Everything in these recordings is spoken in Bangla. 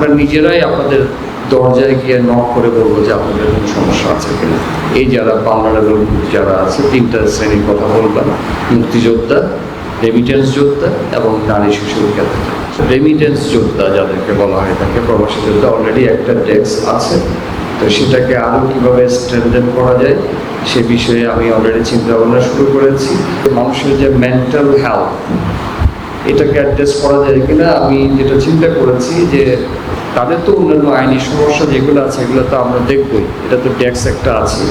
আমরা নিজেরাই আপনাদের দরজায় গিয়ে নক করে বলব যে আপনাদের কোনো সমস্যা আছে কিনা। এই যারা পালনারেবল যারা আছে, তিনটা শ্রেণির কথা বললাম, মুক্তিযোদ্ধা রেমিটেন্স যোদ্ধা এবং নারী শিশুর ক্ষেত্রে। রেমিটেন্স যোদ্ধা যাদেরকে বলা হয় তাকে প্রবাসী যোদ্ধা অলরেডি একটা ডেস্ক আছে। তো সেটাকে আরও কীভাবে স্ট্রেনথেন করা যায়, সে বিষয়ে আমি অলরেডি চিন্তা ভাবনা শুরু করেছি। মানুষের যে মেন্টাল হেলথ এটাকে অ্যাড্রেস করা যায় কিনা, আমি যেটা চিন্তা করেছি যে তাদের তো অন্যান্য আইনি সমস্যা যেগুলো আছে, এগুলো তো আমরা দেখবই। এটা তো ট্যাক্স একটা আছে।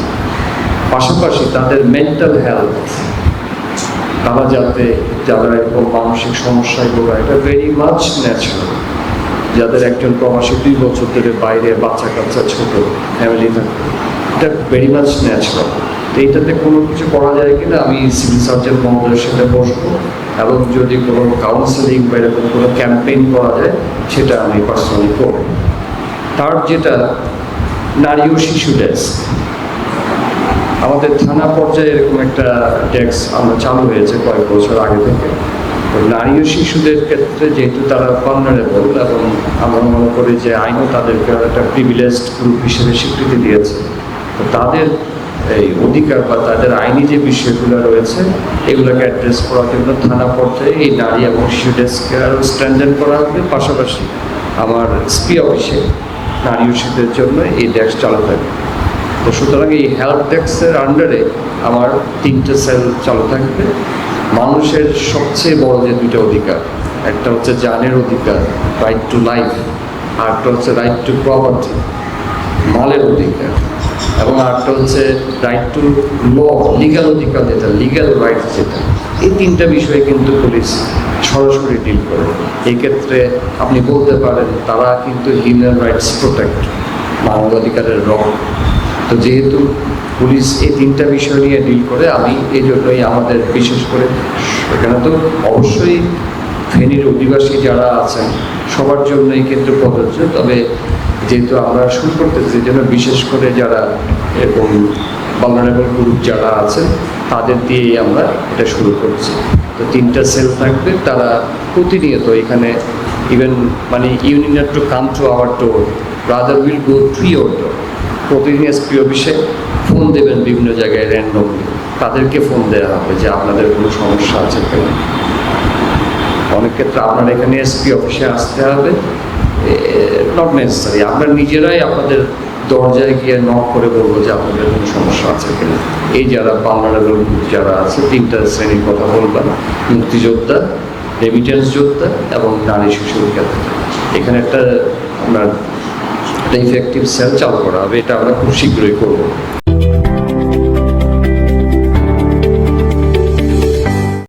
পাশাপাশি তাদের মেন্টাল হেলথ তারা যাতে যারা এরকম মানসিক সমস্যায় ভোগা এটা ভেরি মাচ ন্যাচারাল যাদের একজন প্রবাসী দুই বছর ধরে বাইরে বাচ্চা কাচ্চা ছোট ফ্যামিলি থাকে এটা ভেরি মাচ ন্যাচারাল তো এইটাতে কোনো কিছু করা যায় কিনা আমি সিভিল সার্জন মহোদয়ের সাথে বসবো। এবং যদি কোনো কাউন্সেলিং বা এরকম কোনো ক্যাম্পেইন করা যায়, সেটা আমি পার্সোনালি করব। তার যেটা, নারী ও শিশু ডেস্ক আমাদের থানা পর্যায়ে এরকম একটা ট্যাক্স আমরা চালু হয়েছে কয়েক বছর আগে থেকে। তো নারী ও শিশুদের ক্ষেত্রে যেহেতু তারা পার্নারেবল এবং আমরা মনে করি যে আইনও তাদেরকে একটা প্রিভিলেজড গ্রুপ হিসেবে স্বীকৃতি দিয়েছে, তো তাদের এই অধিকার বা তাদের আইনি যে বিষয়গুলো রয়েছে, এগুলোকে অ্যাড্রেস করার জন্য থানা পর্যায়ে এই নারী এবং শিশু ডেস্ককে আরও স্ট্যান্ডার্ড করা হবে। পাশাপাশি আমার স্পি অফিসে নারী শিশুদের জন্য এই ডেস্ক চালু থাকবে। তো সুতরাং এই হেলথ ডেস্কের আন্ডারে আমার তিনটে সেল চালু থাকবে। মানুষের সবচেয়ে বড় যে দুটো অধিকার, একটা হচ্ছে জানের অধিকার রাইট টু লাইফ আর একটা হচ্ছে রাইট টু প্রপার্টি মালের অধিকার। এবং আরেকটা হচ্ছে রাইট টু ল লিগাল অধিকার যেটা লিগাল রাইট যেটা, এই তিনটা বিষয়ে কিন্তু পুলিশ সরাসরি ডিল করে। এই ক্ষেত্রে আপনি বলতে পারেন, তারা কিন্তু হিউম্যান রাইটস প্রোটেক্ট মানব অধিকারের রক তো যেহেতু পুলিশ এই তিনটা বিষয় নিয়ে ডিল করে, আমি এই জন্যই আমাদের বিশেষ করে এখানে তো অবশ্যই ফেনীর অধিবাসী যারা আছেন, সবার জন্য এই ক্ষেত্রে প্রযোজ্য। তবে যেহেতু আমরা শুরু করতেছি জন্য বিশেষ করে যারা এরকম ভালনারেবল গ্রুপ যারা আছেন তাদের দিয়েই আমরা এটা শুরু করছি। তো তিনটা সেল থাকবে, তারা প্রতিনিয়ত এখানে ইভেন মানে union to come to our door rather will go to your door প্রতিদিন এসপি অফিসে ফোন দেবেন বিভিন্ন জায়গায় র্যান্ডমলি তাদেরকে ফোন দেওয়া হবে যে আপনাদের কোনো সমস্যা আছে কিনা। অনেক ক্ষেত্রে আপনার এখানে এসপি অফিসে আসতে হবে নট নেসেসারি আমরা নিজেরাই আপনাদের দরজায় গিয়ে নক করে বলব যে আপনাদের কোনো সমস্যা আছে কিনা। এই যারা পালনারেবল যারা আছে, তিনটা শ্রেণির কথা বলবেন মুক্তিযোদ্ধা রেমিটেন্স যোদ্ধা এবং নারী ক্ষেত্রে। এখানে একটা আপনার একটা ইফেক্টিভ সেল চালু করা হবে, এটা আমরা খুব শীঘ্রই করব।